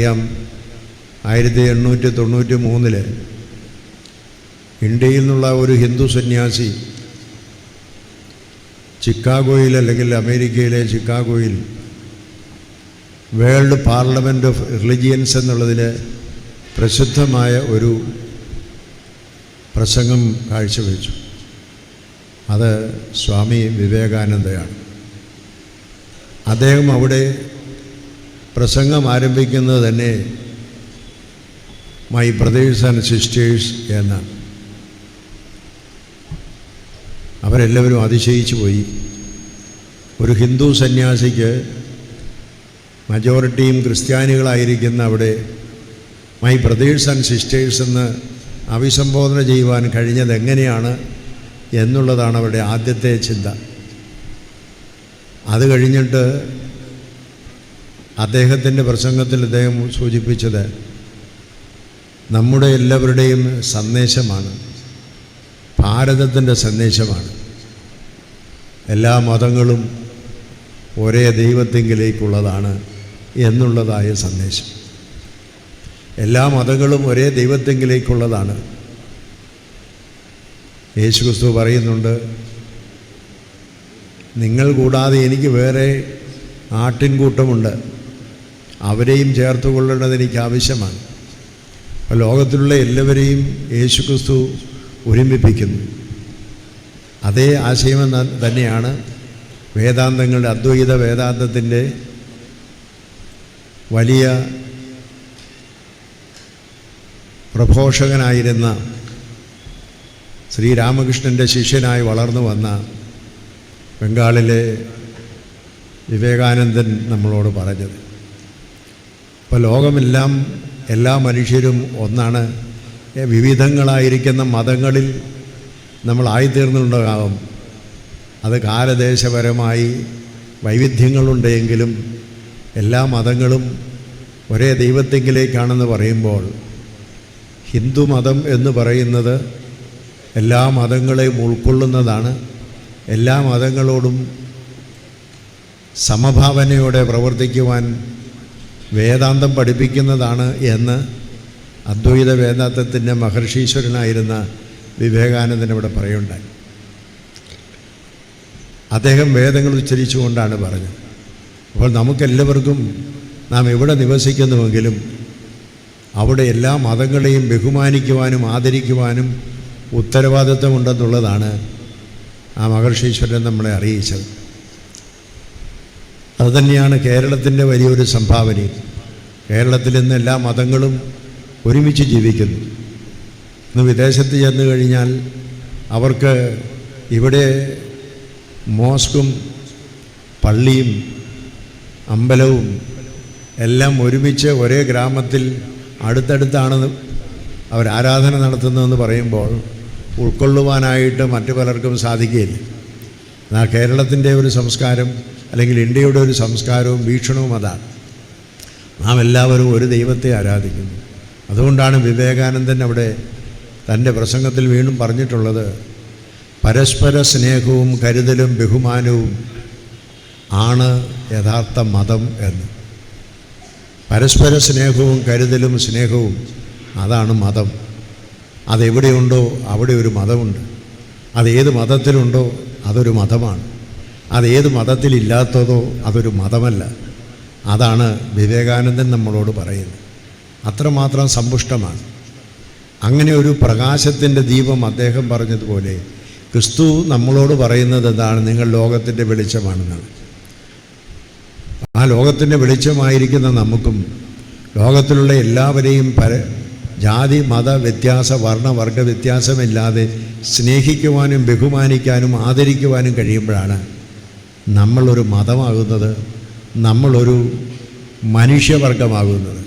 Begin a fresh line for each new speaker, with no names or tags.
അറിയാം. ആയിരത്തി എണ്ണൂറ്റി തൊണ്ണൂറ്റി മൂന്നിൽ ഇന്ത്യയിൽ നിന്നുള്ള ഒരു ഹിന്ദു സന്യാസി ചിക്കാഗോയിൽ അല്ലെങ്കിൽ അമേരിക്കയിലെ ചിക്കാഗോയിൽ വേൾഡ് പാർലമെന്റ് ഓഫ് റിലിജിയൻസ് എന്നുള്ളതിൽ പ്രസിദ്ധമായ ഒരു പ്രസംഗം കാഴ്ചവെച്ചു. അത് സ്വാമി വിവേകാനന്ദയാണ്. അദ്ദേഹം അവിടെ പ്രസംഗം ആരംഭിക്കുന്നത് തന്നെ മൈ ബ്രദേഴ്സ് ആൻഡ് സിസ്റ്റേഴ്സ് എന്നാണ്. അവരെല്ലാവരും അതിശയിച്ചു പോയി. ഒരു ഹിന്ദു സന്യാസിക്ക് മജോറിറ്റിയും ക്രിസ്ത്യാനികളായിരിക്കുന്ന അവിടെ മൈ ബ്രദേഴ്സ് ആൻഡ് സിസ്റ്റേഴ്സ് എന്ന് അഭിസംബോധന ചെയ്യുവാൻ കഴിഞ്ഞത് എങ്ങനെയാണ് എന്നുള്ളതാണ് അവരുടെ ആദ്യത്തെ ചിന്ത. അത് കഴിഞ്ഞിട്ട് അദ്ദേഹത്തിന്റെ പ്രസംഗത്തിൽ അദ്ദേഹം സൂചിപ്പിച്ചത് നമ്മുടെ എല്ലാവരുടെയും സന്ദേശമാണ്. ഭാരതത്തിന്റെ സന്ദേശമാണ്. എല്ലാ മതങ്ങളും ഒരേ ദൈവത്തെങ്കിലേക്കുള്ളതാണ് എന്നുള്ളതായ സന്ദേശം. എല്ലാ മതങ്ങളും ഒരേ ദൈവത്തെങ്കിലേക്കുള്ളതാണ്. യേശു ക്രിസ്തു പറയുന്നുണ്ട് നിങ്ങൾ കൂടാതെ എനിക്ക് വേറെ ആട്ടിൻകൂട്ടമുണ്ട്. അവരെയും ചേർത്ത് കൊള്ളേണ്ടത് എനിക്ക് ആവശ്യമാണ്. അപ്പോൾ ലോകത്തിലുള്ള എല്ലാവരെയും യേശുക്രിസ്തു ഒരുമിപ്പിക്കുന്നു. അതേ ആശയം തന്നെയാണ് വേദാന്തങ്ങളുടെ അദ്വൈത വേദാന്തത്തിന്റെ വലിയ പ്രഘോഷകനായിരുന്ന ശ്രീരാമകൃഷ്ണന്റെ ശിഷ്യനായി വളർന്നു വന്ന ബംഗാളിലെ വിവേകാനന്ദൻ നമ്മളോട് പറഞ്ഞത്. ഇപ്പോൾ ലോകമെല്ലാം എല്ലാ മനുഷ്യരും ഒന്നാണ്. വിവിധങ്ങളായിരിക്കുന്ന മതങ്ങളിൽ നമ്മളായിത്തീർന്നുണ്ടാകാം അത് കാലദേശപരമായി വൈവിധ്യങ്ങളുണ്ടെങ്കിലും എല്ലാ മതങ്ങളും ഒരേ ദൈവത്തെങ്കിലേക്കാണെന്ന് പറയുമ്പോൾ ഹിന്ദു മതം എന്ന് പറയുന്നത് എല്ലാ മതങ്ങളെയും ഉൾക്കൊള്ളുന്നതാണ്. എല്ലാ മതങ്ങളോടും സമഭാവനയോടെ പ്രവർത്തിക്കുവാൻ വേദാന്തം പഠിപ്പിക്കുന്നതാണ് എന്ന് അദ്വൈത വേദാന്തത്തിന്റെ മഹർഷീശ്വരനായിരുന്ന വിവേകാനന്ദൻ ഇവിടെ പറയുണ്ടായി. അദ്ദേഹം വേദങ്ങൾ ഉച്ചരിച്ചുകൊണ്ടാണ് പറഞ്ഞത്. അപ്പോൾ നമുക്കെല്ലാവർക്കും നാം എവിടെ നിവസിക്കുന്നുവെങ്കിലും അവിടെ എല്ലാ മതങ്ങളെയും ബഹുമാനിക്കുവാനും ആദരിക്കുവാനും ഉത്തരവാദിത്വമുണ്ടെന്നുള്ളതാണ് ആ മഹർഷീശ്വരൻ നമ്മളെ അറിയിച്ചത്. അതുതന്നെയാണ് കേരളത്തിന്റെ വലിയൊരു സംഭാവനയും കേരളത്തിൽ ഇന്ന് എല്ലാ മതങ്ങളും ഒരുമിച്ച് ജീവിക്കുന്നു. ഇന്ന് വിദേശത്ത് ചെന്ന് കഴിഞ്ഞാൽ അവർക്ക് ഇവിടെ മോസ്കും പള്ളിയും അമ്പലവും എല്ലാം ഒരുമിച്ച് ഒരേ ഗ്രാമത്തിൽ അടുത്തടുത്താണ് അവർ ആരാധന നടത്തുന്നതെന്ന് പറയുമ്പോൾ ഉൾക്കൊള്ളുവാനായിട്ട് മറ്റു പലർക്കും സാധിക്കുകയില്ല. എന്നാൽ കേരളത്തിന്റെ ഒരു സംസ്കാരം അല്ലെങ്കിൽ ഇന്ത്യയുടെ ഒരു സംസ്കാരവും വീക്ഷണവും അതാണ്. നാം എല്ലാവരും ഒരു ദൈവത്തെ ആരാധിക്കുന്നു. അതുകൊണ്ടാണ് വിവേകാനന്ദൻ അവിടെ തന്റെ പ്രസംഗത്തിൽ വീണ്ടും പറഞ്ഞിട്ടുള്ളത് പരസ്പര സ്നേഹവും കരുതലും ബഹുമാനവും ആണ് യഥാർത്ഥ മതം എന്ന്. പരസ്പര സ്നേഹവും കരുതലും സ്നേഹവും അതാണ് മതം. അതെവിടെയുണ്ടോ അവിടെ ഒരു മതമുണ്ട്. അതേത് മതത്തിലുണ്ടോ അതൊരു മതമാണ്. അതേത് മതത്തിലില്ലാത്തതോ അതൊരു മതമല്ല. അതാണ് വിവേകാനന്ദൻ നമ്മളോട് പറയുന്നത്. അത്രമാത്രം സമ്പുഷ്ടമാണ്. അങ്ങനെ ഒരു പ്രകാശത്തിന്റെ ദീപം അദ്ദേഹം പറഞ്ഞതുപോലെ ക്രിസ്തു നമ്മളോട് പറയുന്നത് എന്താണ്? നിങ്ങൾ ലോകത്തിന്റെ വെളിച്ചമാണെന്നാണ്. ആ ലോകത്തിന്റെ വെളിച്ചമായിരിക്കുന്ന നമുക്കും ലോകത്തിലുള്ള എല്ലാവരെയും പര ജാതി മത വ്യത്യാസ വർണ വർഗ വ്യത്യാസമില്ലാതെ സ്നേഹിക്കുവാനും ബഹുമാനിക്കാനും ആദരിക്കുവാനും കഴിയുമ്പോഴാണ് നമ്മളൊരു മതമാകുന്നത് നമ്മളൊരു മനുഷ്യവർഗമാകുന്നത്.